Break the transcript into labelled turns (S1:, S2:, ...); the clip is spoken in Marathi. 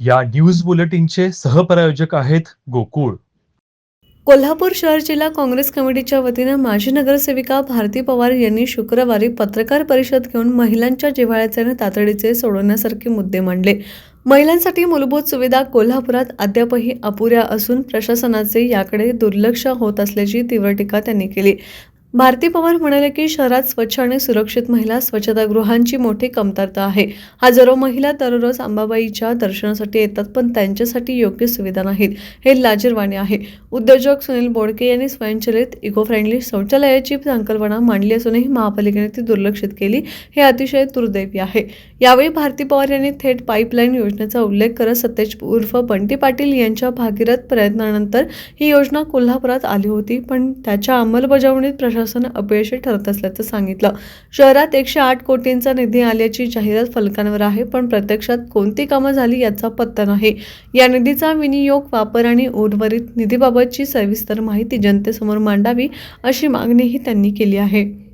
S1: या न्यूज बुलेटिनचे सहप्रायोजक आहेत गोकुळ.
S2: कोल्हापूर शहर जिल्हा काँग्रेस कमिटीच्या वतीनं माजी नगरसेविका भारती पवार यांनी शुक्रवारी पत्रकार परिषद घेऊन महिलांच्या जिव्हाळ्याचे आणि तातडीचे सोडवण्यासारखे मुद्दे मांडले. महिलांसाठी मूलभूत सुविधा कोल्हापुरात अद्यापही अपुऱ्या असून प्रशासनाचे याकडे दुर्लक्ष होत असल्याची तीव्र टीका त्यांनी केली. भारती पवार म्हणाले की शहरात स्वच्छ आणि सुरक्षित महिला स्वच्छतागृहांची मोठी कमतरता आहे. हजारो महिला दररोज अंबाबाईच्या दर्शनासाठी येतात पण त्यांच्यासाठी योग्य सुविधा नाहीत हे लाजीरवाणी आहे. उद्योजक सुनील बोडके यांनी स्वयंचलित इको फ्रेंडली शौचालयाची संकल्पना मांडली असूनही महापालिकेने ती दुर्लक्षित केली हे अतिशय दुर्दैवी आहे. यावेळी भारती पवार यांनी थेट पाईपलाईन योजनेचा उल्लेख करत सतेज उर्फ बंटी पाटील यांच्या भागीरथ प्रयत्नानंतर ही योजना कोल्हापुरात आली होती पण त्याच्या अंमलबजावणीत प्रशासन अपयशी ठरत असल्याचं सांगितलं. शहरात एकशे आठ कोटींचा निधी आल्याची जाहिरात फलकांवर आहे पण प्रत्यक्षात कोणती कामं झाली याचा पत्ता नाही. या निधीचा विनियोग वापर आणि उर्वरित निधीबाबतची सविस्तर माहिती जनतेसमोर मांडावी अशी मागणीही त्यांनी केली आहे.